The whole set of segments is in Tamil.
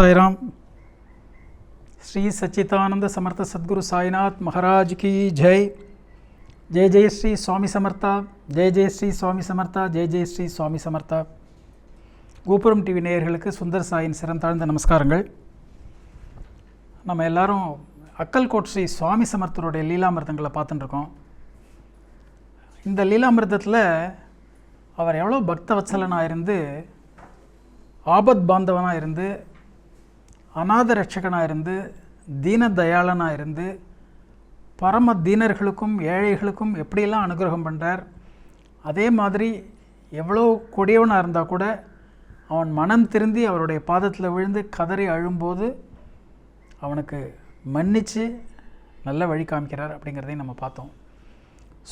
சாய்ராம். ஸ்ரீ சச்சிதானந்த சமர்த்த சத்குரு சாய்நாத் மகாராஜ் கி ஜெய். ஜெய் ஜெய் ஸ்ரீ சுவாமி சமர்த்தா. ஜெய் ஜெய் ஸ்ரீ சுவாமி சமர்த்தா. ஜெய் ஜெய் ஸ்ரீ சுவாமி சமர்த்தா. கோபுரம் டிவி நேயர்களுக்கு சுந்தர் சாயின் சிறந்தாழ்ந்த நமஸ்காரங்கள். நம்ம எல்லாரும் அக்கல்கோட் ஸ்ரீ சுவாமி சமர்த்தருடைய லீலாமிர்தங்களை பார்த்துட்டுருக்கோம். இந்த லீலாமிர்தத்தில் அவர் எவ்வளோ பக்தவத்சலனாக இருந்து ஆபத் பாந்தவனாக இருந்து அநாத ரட்சகனாக இருந்து தீன தயாளனாக இருந்து பரம தீனர்களுக்கும் ஏழைகளுக்கும் எப்படியெல்லாம் அனுகிரகம் பண்ணுறார் அதே மாதிரி எவ்வளோ கொடியவனாக இருந்தால் கூட அவன் மனம் திருந்தி அவருடைய பாதத்தில் விழுந்து கதறி அழும்போது அவனுக்கு மன்னித்து நல்ல வழி காமிக்கிறார் அப்படிங்கிறதையும் நம்ம பார்த்தோம்.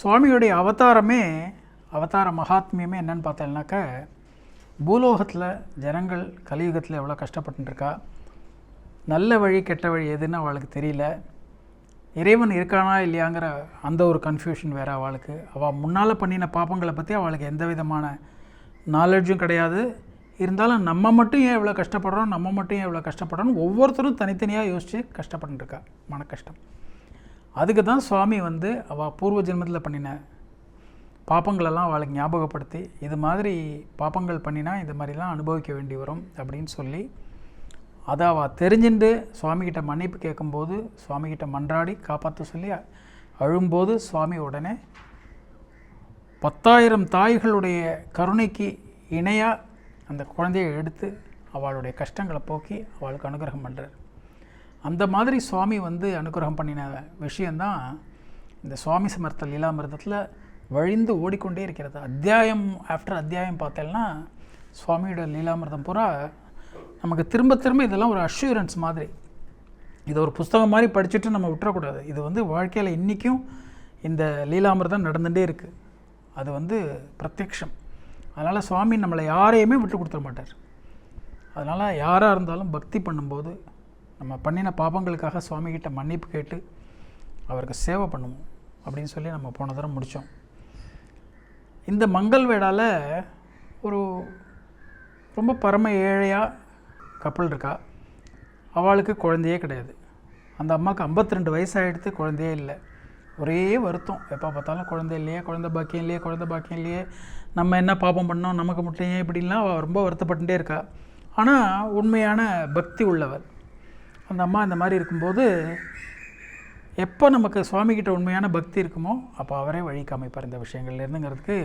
சுவாமியுடைய அவதாரமே அவதார மகாத்மியமே என்னன்னு பார்த்தேன்னாக்க பூலோகத்தில் ஜனங்கள் கலியுகத்தில் எவ்வளோ கஷ்டப்பட்டுருக்கா நல்ல வழி கெட்ட வழி எதுன்னு அவளுக்கு தெரியல. இறைவன் இருக்கானா இல்லையாங்கிற அந்த ஒரு கன்ஃபியூஷன் வேறு அவளுக்கு. அவள் முன்னால் பண்ணின பாப்பங்களை பற்றி அவளுக்கு எந்த விதமான நாலெட்ஜும் கிடையாது. இருந்தாலும் நம்ம மட்டும் ஏன் இவ்வளோ கஷ்டப்படுறோம்? நம்ம மட்டும் ஏன் இவ்வளோ கஷ்டப்படுறோம் ஒவ்வொருத்தரும் தனித்தனியாக யோசித்து கஷ்டப்பட்டுருக்கா. மன கஷ்டம் அதுக்கு தான் சுவாமி வந்து அவள் பூர்வ ஜென்மத்தில் பண்ணின பாப்பங்களெல்லாம் அவளுக்கு ஞாபகப்படுத்தி இது மாதிரி பாப்பங்கள் பண்ணினா இது மாதிரிலாம் அனுபவிக்க வேண்டி வரும் அப்படின்னு சொல்லி அதை அவள் தெரிஞ்சுட்டு சுவாமிகிட்ட மன்னிப்பு கேட்கும்போது சுவாமிகிட்ட மன்றாடி காப்பாற்ற சொல்லி அழும்போது சுவாமி உடனே பத்தாயிரம் தாய்களுடைய கருணைக்கு இணையாக அந்த குழந்தையை எடுத்து அவளுடைய கஷ்டங்களை போக்கி அவளுக்கு அனுகிரகம் பண்ணுறார் அந்த மாதிரி சுவாமி வந்து அனுகிரகம் பண்ணின விஷயந்தான் இந்த சுவாமி சமர்த்த லீலாமிரதத்தில் வழிந்து ஓடிக்கொண்டே இருக்கிறது. அத்தியாயம் ஆஃப்டர் அத்தியாயம் பார்த்தேன்னா சுவாமியோட லீலாமிரதம் பூரா நமக்கு திரும்ப திரும்ப இதெல்லாம் ஒரு அஷூரன்ஸ் மாதிரி. இதை ஒரு புஸ்தகம் மாதிரி படிச்சுட்டு நம்ம விட்டுறக்கூடாது. இது வந்து வாழ்க்கையில் இன்றைக்கும் இந்த லீலாமிரதம் நடந்துகிட்டே இருக்குது அது வந்து பிரத்யக்ஷம். அதனால் சுவாமி நம்மளை யாரையுமே விட்டு கொடுத்துட மாட்டார். அதனால் யாராக இருந்தாலும் பக்தி பண்ணும்போது நம்ம பண்ணின பாபங்களுக்காக சுவாமிகிட்ட மன்னிப்பு கேட்டு அவருக்கு சேவை பண்ணுவோம் அப்படின்னு சொல்லி நம்ம போன தடவை முடித்தோம் இந்த மங்கள் வேடால் ஒரு ரொம்ப பரம ஏழையாக கப்பல் இருக்கா? அவளுக்கு குழந்தையே கிடையாது. அந்த அம்மாவுக்கு 52 ரெண்டு வயசாகிடுத்து குழந்தையே இல்லை. ஒரே வருத்தம். எப்போ பார்த்தாலும் குழந்தை இல்லையே குழந்தை பாக்கியம் இல்லையே குழந்தை பாக்கியம் இல்லையே. நம்ம என்ன பாப்பம் பண்ணோம் நமக்கு மட்டும் ஏன் இப்படின்லாம் அவள் ரொம்ப வருத்தப்பட்டுட்டே இருக்கா? ஆனால் உண்மையான பக்தி உள்ளவர் அந்த அம்மா இந்த மாதிரி இருக்கும்போது எப்போ நமக்கு சுவாமிகிட்ட உண்மையான பக்தி இருக்குமோ அப்போ அவரே வழி காமிப்பார் இந்த விஷயங்கள்லேருந்துங்கிறதுக்கு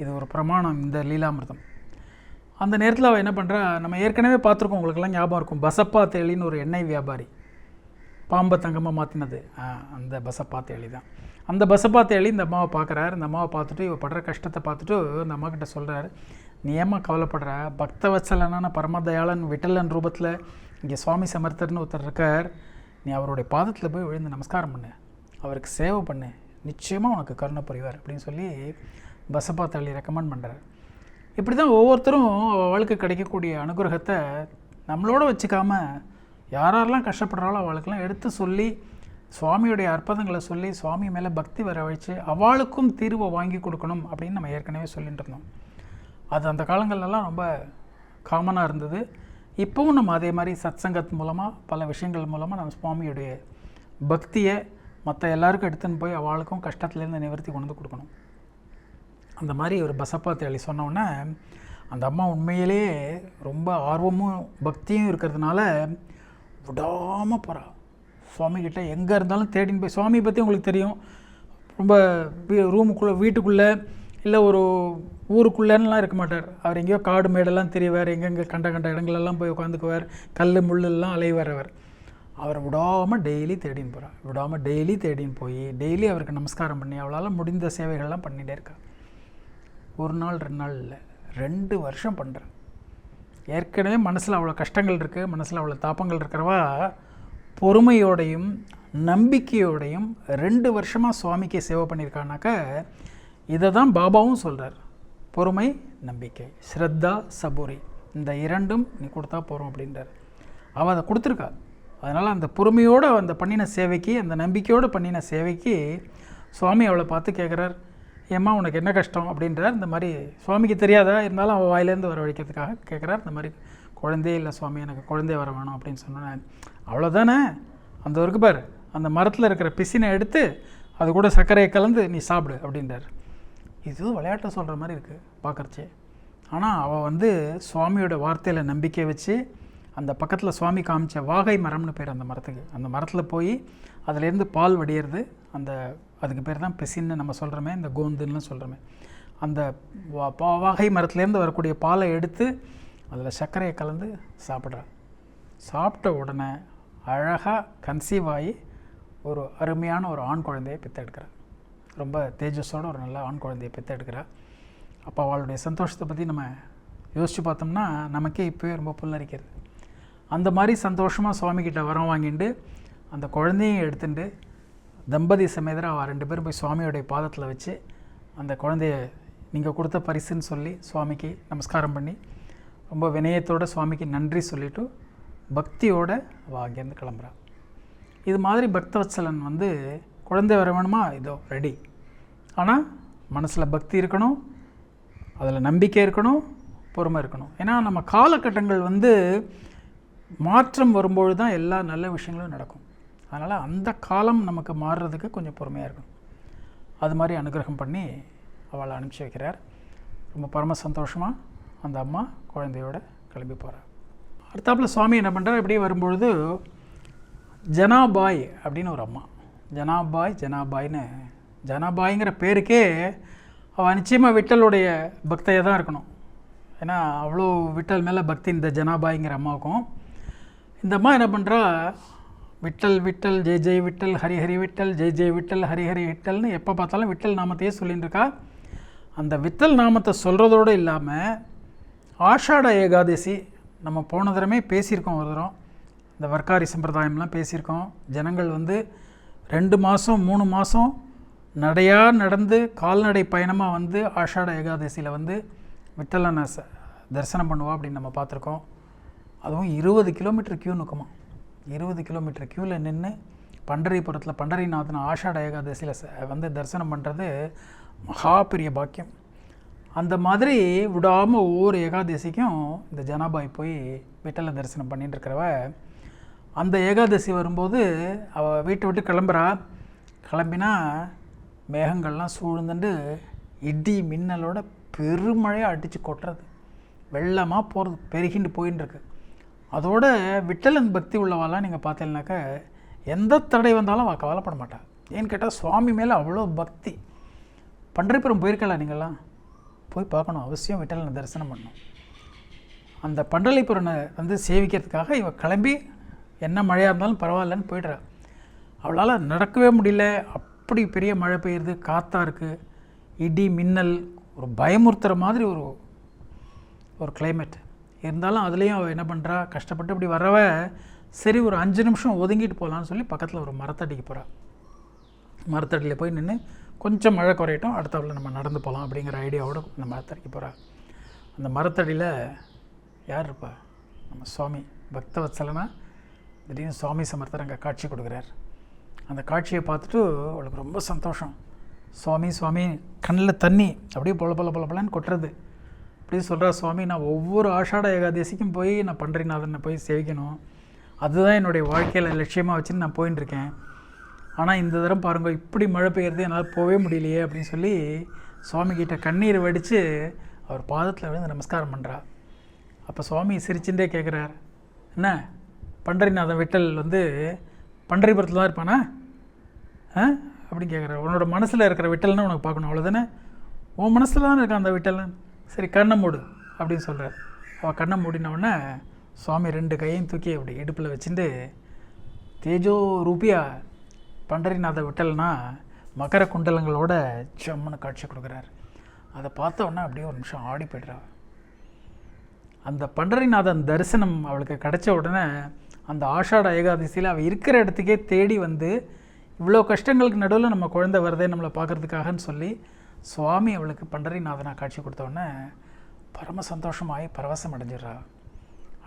இது ஒரு பிரமாணம் இந்த லீலாமிர்தம். அந்த நேரத்தில் அவள் என்ன பண்ணுறா நம்ம ஏற்கனவே பார்த்துருக்கோம் உங்களுக்கெல்லாம் ஞாபகம் இருக்கும். பசப்பா தேலின்னு ஒரு எண்ணெய் வியாபாரி. பாம்பை தங்கமாக மாற்றினது அந்த பசப்பா தேலி தான். அந்த பசப்பா தேலி இந்த அம்மாவை பார்க்குறாரு. இந்த அம்மாவை பார்த்துட்டு இவ படுற கஷ்டத்தை பார்த்துட்டு இந்த அம்மா கிட்ட சொல்கிறாரு நீ ஏமா கவலைப்படுற? பக்த வச்சலனான பரமதயாளன் விட்டலன் ரூபத்தில் இங்கே சுவாமி சமர்த்தர்னு ஒருத்தர் இருக்கார். நீ அவருடைய பாதத்தில் போய் விழுந்து நமஸ்காரம் பண்ணு. அவருக்கு சேவை பண்ணு. நிச்சயமாக உனக்கு கருணை புரிவார். அப்படின்னு சொல்லி பசப்பா தள்ளி ரெக்கமெண்ட் பண்ணுறாரு இப்படி தான் ஒவ்வொருத்தரும் அவளுக்கு கிடைக்கக்கூடிய அனுகிரகத்தை நம்மளோட வச்சுக்காம யாரெல்லாம் கஷ்டப்படுறாலும் அவளுக்கெல்லாம் எடுத்து சொல்லி சுவாமியுடைய அற்புதங்களை சொல்லி சுவாமி மேலே பக்தி வர வச்சு அவளுக்கும் தீர்வை வாங்கி கொடுக்கணும் அப்படின்னு நம்ம ஏற்கனவே சொல்லிட்டு இருந்தோம். அது அந்த காலங்கள்லாம் ரொம்ப காமனாக இருந்தது. இப்போவும் நம்ம அதே மாதிரி சத்சங்கத் மூலமாக பல விஷயங்கள் மூலமாக நம்ம சுவாமியுடைய பக்தியை மற்ற எல்லாருக்கும் எடுத்துன்னு போய் அவளுக்கும் கஷ்டத்துலேருந்து நிவர்த்தி கொண்டு வந்து கொடுக்கணும். அந்த மாதிரி ஒரு பசப்பா தேளி சொன்னோன்னே அந்த அம்மா உண்மையிலேயே ரொம்ப ஆர்வமும் பக்தியும் இருக்கிறதுனால விடாமல் போகிறா சுவாமிக்கிட்ட எங்கே இருந்தாலும் தேடின்னு போய் சுவாமியை பற்றி உங்களுக்கு தெரியும். ரொம்ப ரூமுக்குள்ளே வீட்டுக்குள்ளே இல்லை ஒரு ஊருக்குள்ளேன்னுலாம் இருக்க மாட்டார். அவர் எங்கேயோ காடு மேடெல்லாம் தெரியவார் எங்கெங்கே கண்ட கண்ட இடங்களெல்லாம் போய் உட்காந்துக்குவார் கல் முள்ளெல்லாம் அலைவார் அவர் அவரை விடாமல் டெய்லி தேடின்னு போகிறார் விடாமல் டெய்லி தேடின்னு போய் டெய்லி அவருக்கு நமஸ்காரம் பண்ணி அவளால் முடிந்த சேவைகள்லாம் பண்ணிகிட்டே இருக்கா. ஒரு நாள் ரெண்டு நாள் இல்லை. ரெண்டு வருஷம் பண்ணுறேன் ஏற்கனவே மனசில் அவ்வளோ கஷ்டங்கள் இருக்குது மனசில் அவ்வளோ தாப்பங்கள் இருக்கிறவா பொறுமையோடையும் நம்பிக்கையோடையும் ரெண்டு வருஷமாக சுவாமிக்கு சேவை பண்ணியிருக்கானாக்க இதை தான் பாபாவும் சொல்கிறார் பொறுமை நம்பிக்கை ஸ்ரத்தா சபூரி. இந்த இரண்டும் நீ கொடுத்தா போகிறோம் அப்படின்றார். அவள் அதை கொடுத்துருக்கா. அதனால் அந்த பொறுமையோடு அந்த பண்ணின சேவைக்கு அந்த நம்பிக்கையோடு பண்ணின சேவைக்கு சுவாமி அவளை பார்த்து கேட்குறார். ஏம்மா உனக்கு என்ன கஷ்டம்? அப்படின்றார். இந்த மாதிரி சுவாமிக்கு தெரியாதா? இருந்தாலும் அவள் வாயிலேருந்து வர வழிக்கிறதுக்காக கேட்குறார். இந்த மாதிரி குழந்தையே இல்லை சுவாமி எனக்கு குழந்தைய வர வேணும் அப்படின்னு சொன்னேன் அவ்வளோதானே அந்த இருக்கு பார் அந்த மரத்தில் இருக்கிற பிசினை எடுத்து அது கூட சர்க்கரையை கலந்து நீ சாப்பிடு அப்படின்றார். இது விளையாட்டை சொல்கிற மாதிரி இருக்குது பார்க்குறச்சே ஆனால் அவள் வந்து சுவாமியோட வார்த்தையில் நம்பிக்கை வச்சு அந்த பக்கத்தில் சுவாமி காமிச்ச வாகை மரம்னு பேர் அந்த மரத்துக்கு. அந்த மரத்தில் போய் அதுலேருந்து பால் வடியிறது அந்த அதுக்கு பேர் தான் பெசின்னு நம்ம சொல்கிறோமே இந்த கோந்துன்னு சொல்கிறோமே அந்த வா- பா- வாகை மரத்துலேருந்து வரக்கூடிய பாலை எடுத்து அதில் சர்க்கரையை கலந்து சாப்பிட்றா சாப்பிட்ட உடனே அழகாக கன்சீவ் ஆகி ஒரு அருமையான ஒரு ஆண் குழந்தையை பெற்றெடுக்கிறா ரொம்ப தேஜஸோட ஒரு நல்ல ஆண் குழந்தையை பெற்றெடுக்கிறார். அப்போ அவளுடைய சந்தோஷத்தை பற்றி நம்ம யோசித்து பார்த்தோம்னா நமக்கே இப்போவே ரொம்ப புல்லரிக்கிறது. அந்த மாதிரி சந்தோஷமாக சுவாமிக்கிட்ட வரம் வாங்கிட்டு அந்த குழந்தையும் எடுத்துட்டு தம்பதி சமேதரா அவள் ரெண்டு பேரும் போய் சுவாமியோடைய பாதத்தில் வச்சு அந்த குழந்தைய நீங்கள் கொடுத்த பரிசுன்னு சொல்லி சுவாமிக்கு நமஸ்காரம் பண்ணி ரொம்ப வினயத்தோட சுவாமிக்கு நன்றி சொல்லிட்டு பக்தியோடு அவள் அங்கேருந்து கிளம்புறாள் இது மாதிரி பக்தவத்சலன் வந்து குழந்தை வர வேணுமா இதோ ரெடி ஆனால் மனசில் பக்தி இருக்கணும் அதில் நம்பிக்கை இருக்கணும் பொறுமை இருக்கணும். ஏன்னா நம்ம காலகட்டங்கள் வந்து மாற்றம் வரும்பொழுது தான் எல்லா நல்ல விஷயங்களும் நடக்கும். அதனால் அந்த காலம் நமக்கு மாறுறதுக்கு கொஞ்சம் பொறுமையாக இருக்கும் அது மாதிரி அனுகிரகம் பண்ணி அவளை அனுப்பிச்சி வைக்கிறார். ரொம்ப பரம சந்தோஷமாக அந்த அம்மா குழந்தையோட கிளம்பி போகிறார் அடுத்தாப்புல சுவாமி என்ன பண்ணுறார் இப்படியே வரும்பொழுது ஜனாபாய் அப்படின்னு ஒரு அம்மா. ஜனாபாய் ஜனாபாய்னு ஜனாபாய்ங்கிற பேருக்கே அவள் நிச்சயமாக விட்டலுடைய பக்தையாக தான் இருக்கணும். ஏன்னா அவ்வளோ விட்டல் மேலே பக்தி இந்த ஜனாபாய்ங்கிற அம்மாவுக்கும். இந்த அம்மா என்ன பண்ணுறா விட்டல் விட்டல் ஜெய் ஜெய் விட்டல் ஹரிஹரி விட்டல் ஜெய் ஜெய் விட்டல் ஹரிஹரி விட்டல்னு எப்போ பார்த்தாலும் விட்டல் நாமத்தையே சொல்லிட்டு இருக்கா அந்த விட்டல் நாமத்தை சொல்கிறதோடு இல்லாமல் ஆஷாட ஏகாதசி நம்ம போன தடவை பேசியிருக்கோம் ஒரு தரம் இந்த வர்க்காரி சம்பிரதாயம்லாம் பேசியிருக்கோம். ஜனங்கள் வந்து ரெண்டு மாதம் மூணு மாதம் நடையாக நடந்து கால்நடை பயணமாக வந்து ஆஷாட ஏகாதசியில் வந்து விட்டலனை ச தரிசனம் பண்ணுவா அப்படின்னு நம்ம பார்த்துருக்கோம். அதுவும் இருபது கிலோமீட்டர் கியூ நிற்குமா இருபது கிலோமீட்டர் க்யூவில் நின்று பண்டரிபுரத்தில் பண்டரிநாதன் ஆஷாட ஏகாதசியில் வந்து தரிசனம் பண்ணுறது மகா பெரிய பாக்கியம். அந்த மாதிரி விடாமல் ஒவ்வொரு ஏகாதசிக்கும் இந்த ஜனாபாய் போய் வீட்டில் தரிசனம் பண்ணிட்டு இருக்கிறவ அந்த ஏகாதசி வரும்போது அவள் வீட்டை விட்டு கிளம்புறா. கிளம்பினா மேகங்கள்லாம் சூழ்ந்துட்டு இடி மின்னலோட பெருமழையாக அடித்து கொட்டுறது. வெள்ளமாக போகிறது பெருகிண்டு போயின்னு இருக்கு அதோட விட்டலன் பக்தி உள்ளவாலாம் நீங்கள் பார்த்தீங்கன்னாக்கா எந்த தடை வந்தாலும் அவள் கவலைப்பட மாட்டாள் ஏன்னு கேட்டால் சுவாமி மேலே அவ்வளோ பக்தி. பண்டரிபுரம் போயிருக்கலாம் நீங்கள்லாம்? போய் பார்க்கணும். அவசியம் விட்டலனை தரிசனம் பண்ணணும். அந்த பண்டலிபுரனை வந்து சேவிக்கிறதுக்காக இவ கிளம்பி என்ன மழையாக இருந்தாலும் பரவாயில்லன்னு போய்ட்றா. அவளால் நடக்கவே முடியல. அப்படி பெரிய மழை பெய்யுறது காற்றாக இருக்குது இடி மின்னல் ஒரு பயமுறுத்துகிற மாதிரி ஒரு ஒரு கிளைமேட் இருந்தாலும் அதுலேயும் அவள் என்ன பண்ணுறா கஷ்டப்பட்டு இப்படி வரவ சரி ஒரு அஞ்சு நிமிஷம் ஒதுங்கிட்டு போகலான்னு சொல்லி பக்கத்தில் ஒரு மரத்தடிக்கு போகிறா மரத்தடியில் போய் நின்று கொஞ்சம் மழை குறையட்டும் அடுத்தாப்புல நம்ம நடந்து போகலாம் அப்படிங்கிற ஐடியாவோட அந்த மரத்தடிக்கு போகிறா அந்த மரத்தடியில் யார் இருப்பா? நம்ம சுவாமி பக்தவத்சலனா? திடீர்னு சுவாமி சமர்த்தர் அங்கே காட்சி கொடுக்குறார். அந்த காட்சியை பார்த்துட்டு அவளுக்கு ரொம்ப சந்தோஷம். சுவாமி சுவாமி கண்ணில் தண்ணி அப்படியே பொல பொல பொல பொலன்னு கொட்டுறது. இப்படி சொல்கிறா சுவாமி நான் ஒவ்வொரு ஆஷாட ஏகாதசிக்கும் போய் நான் பண்டரிநாதனை போய் சேவிக்கணும். அதுதான் என்னுடைய வாழ்க்கையில் லட்சியமாக வச்சுன்னு நான் போயின்னு இருக்கேன் ஆனால் இந்த தரம் பாருங்க இப்படி மழை பெய்யறது என்னால் போகவே முடியலையே அப்படின்னு சொல்லி சுவாமி கிட்ட கண்ணீர் வடித்து அவர் பாதத்தில் விழுந்து நமஸ்காரம் பண்ணுறா அப்போ சுவாமி சிரிச்சுட்டே கேட்குறார் என்ன? பண்டரிநாதன் விட்டல் வந்து பண்டரிபுரத்தில் தான் இருப்பானா? ஆ? அப்படின்னு கேட்குறாரு உன்னோட மனசில் இருக்கிற விட்டல்னு உனக்கு பார்க்கணும் அவ்வளோதானே உன் மனசில் தானே இருக்கான் அந்த விட்டல்னு? சரி கண்ணை மூடு அப்படின்னு சொல்கிறார் அவள் கண்ணை மூடினவுடனே சுவாமி ரெண்டு கையையும் தூக்கி அப்படி இடுப்பில் வச்சுட்டு தேஜோ ரூபியா பண்டரிநாத விட்டல்னா மகர குண்டலங்களோட ஜம்முன்னு காட்சி கொடுக்குறாரு. அதை பார்த்தோன்னே அப்படியே ஒரு நிமிஷம் ஆடி போய்ட்றாள் அந்த பண்டரிநாதன் தரிசனம் அவளுக்கு கிடைச்ச உடனே அந்த ஆஷாட ஏகாதசியில் அவள் இருக்கிற இடத்துக்கே தேடி வந்து இவ்வளோ கஷ்டங்களுக்கு நடுவில் நம்ம குழந்தை வருதே நம்மளை பார்க்கறதுக்காகன்னு சொல்லி சுவாமி அவளுக்கு பண்டரிநாதனாக காட்சி கொடுத்தோடனே பரம சந்தோஷமாகி பரவசம் அடைஞ்சிடுறா.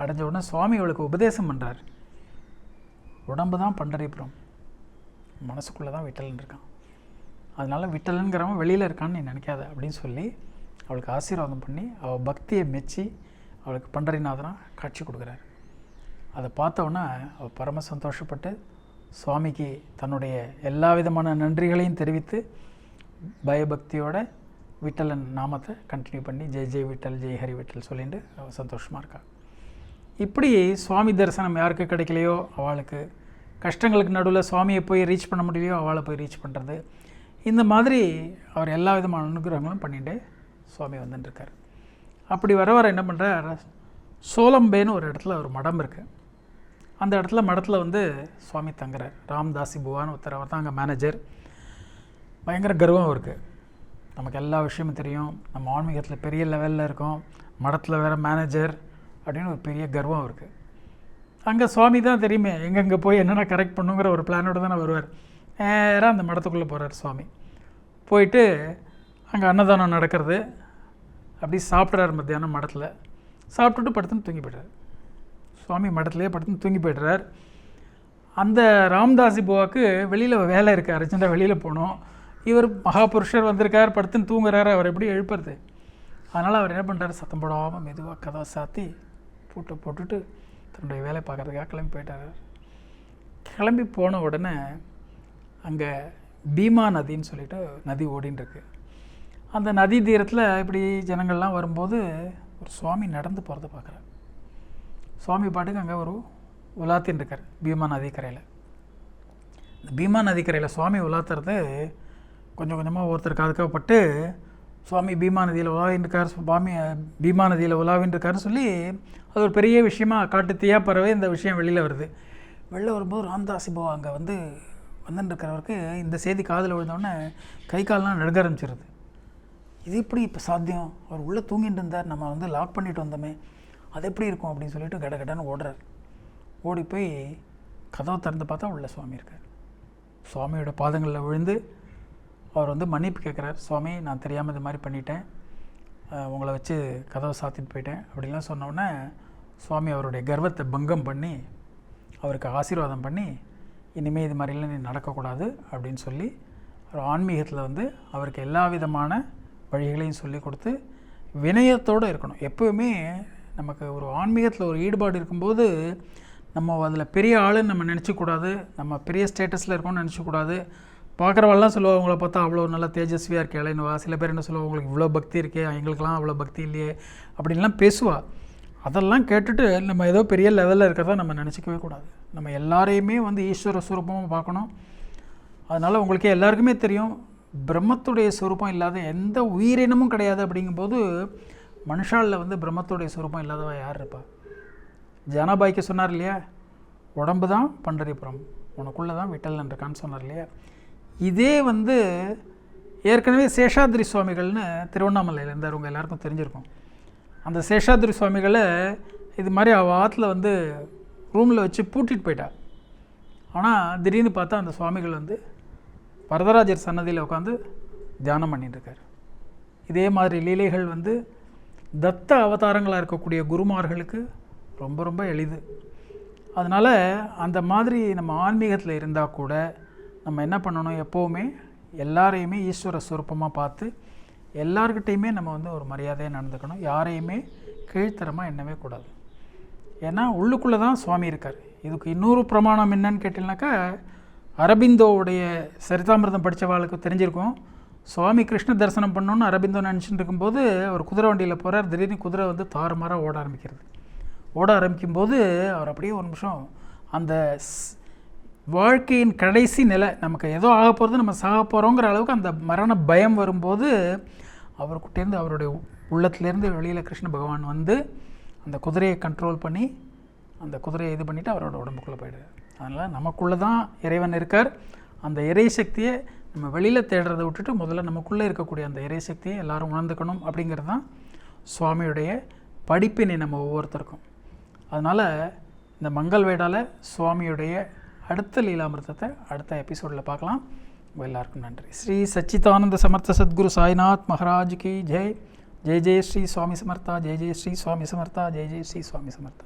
அடைஞ்ச உடனே சுவாமி அவளுக்கு உபதேசம் பண்ணுறார் உடம்பு தான் பண்டரிபுரம். மனசுக்குள்ளே தான் விட்டலன் இருக்கான். அதனால் விட்டலுங்கிறவன் வெளியில் இருக்கான்னு நீ நினைக்காத அப்படின்னு சொல்லி அவளுக்கு ஆசீர்வாதம் பண்ணி அவள் பக்தியை மெச்சி அவளுக்கு பண்டரிநாதனாக காட்சி கொடுக்குறாரு. அதை பார்த்தோன்னே அவள் பரம சந்தோஷப்பட்டு சுவாமிக்கு தன்னுடைய எல்லா விதமான நன்றிகளையும் தெரிவித்து பயபக்தியோட விட்டலன் நாமத்தை கண்டினியூ பண்ணி ஜெய் ஜெய் விட்டல் ஜெய் ஹரி விட்டல் சொல்லிட்டு அவள் சந்தோஷமாக இருக்கா. இப்படி சுவாமி தரிசனம் யாருக்கு கிடைக்கலையோ அவளுக்கு கஷ்டங்களுக்கு நடுவில் சுவாமியை போய் ரீச் பண்ண முடியலையோ அவளை போய் ரீச் பண்ணுறது இந்த மாதிரி அவர் எல்லா விதமான அனுகிரகங்களும் பண்ணிகிட்டே சுவாமி வந்துட்டுருக்கார் அப்படி வர வர என்ன பண்ணுறார் சோலம்பேன்னு ஒரு இடத்துல ஒரு மடம் இருக்குது அந்த இடத்துல மடத்தில் வந்து சுவாமி தங்குறார். ராம்தாசி புவான்னு ஒருத்தர் அவர் தான் அங்கே மேனேஜர் பயங்கர கர்வம் இருக்குது நமக்கு எல்லா விஷயமும் தெரியும். நம்ம ஆன்மீகத்தில் பெரிய லெவலில் இருக்கோம். மடத்தில் வேறு மேனேஜர் அப்படின்னு ஒரு பெரிய கர்வம் இருக்குது அங்கே சுவாமி தான் தெரியுமே எங்கெங்கே போய் என்னென்ன கரெக்ட் பண்ணுங்கிற ஒரு பிளானோடு தானே வருவார். நேராக அந்த மடத்துக்குள்ளே போகிறார் சுவாமி. போயிட்டு அங்கே அன்னதானம் நடக்கிறது. அப்படி சாப்பிட்றாரு மத்தியானம் மடத்தில். சாப்பிட்டுட்டு படுத்துன்னு தூங்கி போய்ட்டார் சுவாமி மடத்துலேயே படுத்துன்னு தூங்கி போய்ட்றார். அந்த ராம்தாசி போவாக்கு வெளியில் வேலை இருக்குது அர்ஜென்ட்டாக வெளியில் போகணும் இவர் மகாபுருஷர் வந்திருக்கார் படுத்துன்னு தூங்குறாரு அவர் எப்படி எழுப்புறது? அதனால் அவர் என்ன பண்ணுறாரு சத்தம் போடாமல் மெதுவாக கதவை சாத்தி பூட்டை போட்டுட்டு தன்னுடைய வேலை பார்க்குறதுக்காக கிளம்பி போயிட்டார். கிளம்பி போன உடனே அங்கே பீமா நதின்னு சொல்லிட்டு நதி ஓடின்னு இருக்கு. அந்த நதி தீரத்தில் இப்படி ஜனங்கள்லாம் வரும்போது ஒரு சுவாமி நடந்து போகிறத பார்க்குறாரு. சுவாமி பாட்டுக்கு அங்கே ஒரு உலாத்தின்னு இருக்கார் பீமா நதிக்கரையில். இந்த பீமா நதிக்கரையில் சுவாமி உலாத்துறது கொஞ்சம் கொஞ்சமாக ஒருத்தர் காதுக்கப்பட்டு சுவாமி பீமா நதியில் உலாவின்னு இருக்கார் சுவாமி பீமா நதியில் சொல்லி அது ஒரு பெரிய விஷயமா காட்டுத்தீயாக பரவே பறவை இந்த விஷயம் வெளியில் வருது. வெளில வரும்போது ராம்தாஸ் போ அங்கே வந்து வந்துட்டு இருக்கிறவருக்கு இந்த செய்தி காதில் விழுந்தோடனே கை கால்லாம் நடுக்க ஆரம்பிச்சிருது. இது எப்படி இப்போ சாத்தியம்? அவர் உள்ளே தூங்கிட்டு இருந்தார் நம்ம வந்து லாக் பண்ணிட்டு வந்தோமே அது எப்படி இருக்கும் அப்படின்னு சொல்லிட்டு கட கடன்னு ஓடுறார். ஓடி போய் கதவை திறந்து பார்த்தா உள்ள சுவாமி இருக்கார். சுவாமியோட பாதங்களில் விழுந்து அவர் வந்து மன்னிப்பு கேட்குறார் சுவாமி நான் தெரியாமல் இது மாதிரி பண்ணிட்டேன். உங்களை வச்சு கதவை சாத்திட்டு போயிட்டேன். அப்படிலாம் சொன்னோடனே சுவாமி அவருடைய கர்வத்தை பங்கம் பண்ணி அவருக்கு ஆசீர்வாதம் பண்ணி இனிமேல் இது மாதிரிலாம் நீ நடக்கக்கூடாது அப்படின்னு சொல்லி ஒரு ஆன்மீகத்தில் வந்து அவருக்கு எல்லா விதமான வழிகளையும் சொல்லி கொடுத்து வினயத்தோடு இருக்கணும். எப்போவுமே நமக்கு ஒரு ஆன்மீகத்தில் ஒரு ஈடுபாடு இருக்கும்போது நம்ம அதில் பெரிய ஆளுன்னு நம்ம நினச்சிக்கூடாது. நம்ம பெரிய ஸ்டேட்டஸில் இருக்கோம்னு நினச்சிக்கூடாது. பார்க்குறவெல்லாம் சொல்லுவாங்க உங்களை பார்த்தா அவ்வளோ நல்லா தேஜஸ்வியாக இருக்கே இளைஞவா சில பேர் என்ன சொல்லுவாங்க உங்களுக்கு இவ்வளோ பக்தி இருக்கே எங்களுக்கெல்லாம் அவ்வளோ பக்தி இல்லையே அப்படின்லாம் பேசுவா. அதெல்லாம் கேட்டுட்டு நம்ம ஏதோ பெரிய லெவலில் இருக்கிறதா நம்ம நினச்சிக்கவே கூடாது. நம்ம எல்லாரையுமே வந்து ஈஸ்வர சுரூபமாக பார்க்கணும். அதனால் உங்களுக்கே எல்லாருக்குமே தெரியும் பிரம்மத்துடைய சுரூபம் இல்லாத எந்த உயிரினமும் கிடையாது அப்படிங்கும்போது மனுஷாலில் வந்து பிரம்மத்துடைய சுரூபம் இல்லாதவ யார் இருப்பா? ஜனாபாய்க்கு சொன்னார் இல்லையா உடம்பு தான் பண்டரிபுரம் உனக்குள்ளே தான் விட்டல் இருக்கான்னு சொன்னார் இல்லையா? இதே வந்து ஏற்கனவே சேஷாதிரி சுவாமிகள்னு திருவண்ணாமலையில் இருந்தவங்க எல்லாருக்கும் தெரிஞ்சிருக்கும். அந்த சேஷாதிரி சுவாமிகளை இது மாதிரி அவள் ஆற்றுல வந்து ரூமில் வச்சு பூட்டிகிட்டு போயிட்டா. ஆனால் திடீர்னு பார்த்தா அந்த சுவாமிகள் வந்து வரதராஜர் சன்னதியில் உட்காந்து தியானம் பண்ணிட்டுருக்கார். இதே மாதிரி லீலைகள் வந்து தத்த அவதாரங்களாக இருக்கக்கூடிய குருமார்களுக்கு ரொம்ப ரொம்ப எளிது. அதனால் அந்த மாதிரி நம்ம ஆன்மீகத்தில் இருந்தால் கூட நம்ம என்ன பண்ணணும் எப்போவுமே எல்லாரையுமே ஈஸ்வர சுரூபமாக பார்த்து எல்லார்கிட்டேயுமே நம்ம வந்து ஒரு மரியாதையாக நடந்துக்கணும். யாரையுமே கீழ்த்தரமாக எண்ணவே கூடாது. ஏன்னா உள்ளுக்குள்ளே தான் சுவாமி இருக்கார். இதுக்கு இன்னொரு பிரமாணம் என்னன்னு கேட்டிங்கனாக்கா அரபிந்தோவுடைய சரிதாமிரதம் படித்தவாளுக்கு தெரிஞ்சிருக்கும். சுவாமி கிருஷ்ண தரிசனம் பண்ணணுன்னு அரபிந்தோ நினச்சிட்டு இருக்கும்போது அவர் குதிரை வண்டியில் போகிறார் திடீர்னு குதிரை வந்து தாறுமாறாக ஓட ஆரம்பிக்கிறது. ஓட ஆரம்பிக்கும்போது அவர் அப்படியே ஒரு நிமிஷம் அந்த ஸ்- வாழ்க்கையின் கடைசி நிலை நமக்கு ஏதோ ஆக போகிறது நம்ம சாக போகிறோங்கிற அளவுக்கு அந்த மரண பயம் வரும்போது அவர்கிட்டேருந்து அவருடைய உள்ளத்துலேருந்து வெளியில் கிருஷ்ண பகவான் வந்து அந்த குதிரையை கண்ட்ரோல் பண்ணி அந்த குதிரையை இது பண்ணிவிட்டு அவரோட உடம்புக்குள்ளே போயிடுது அதனால் நமக்குள்ளே தான் இறைவன் இருக்கார். அந்த இறை சக்தியை நம்ம வெளியில் தேடுறதை விட்டுட்டு முதல்ல நமக்குள்ளே இருக்கக்கூடிய அந்த இறை சக்தியை எல்லோரும் உணர்ந்துக்கணும் அப்படிங்கிறது தான் சுவாமியுடைய படிப்பினை நம்ம ஒவ்வொருத்தருக்கும். அதனால் இந்த மங்கள் வேடால சுவாமியுடைய அடுத்த லீலாமிர்தத்தை அடுத்த எபிசோடில் பார்க்கலாம். எல்லாருக்கும் நன்றி. ஸ்ரீ சச்சிதானந்த சமர்த்த சத்குரு சாய்நாத் மகாராஜ் கி ஜெய். ஜெய் ஜெய் ஸ்ரீ சுவாமி சமர்த்தா. ஜெய் ஜெய் ஸ்ரீ சுவாமி சமர்த்தா. ஜெய் ஜெய் ஸ்ரீ சுவாமி சமர்த்தா.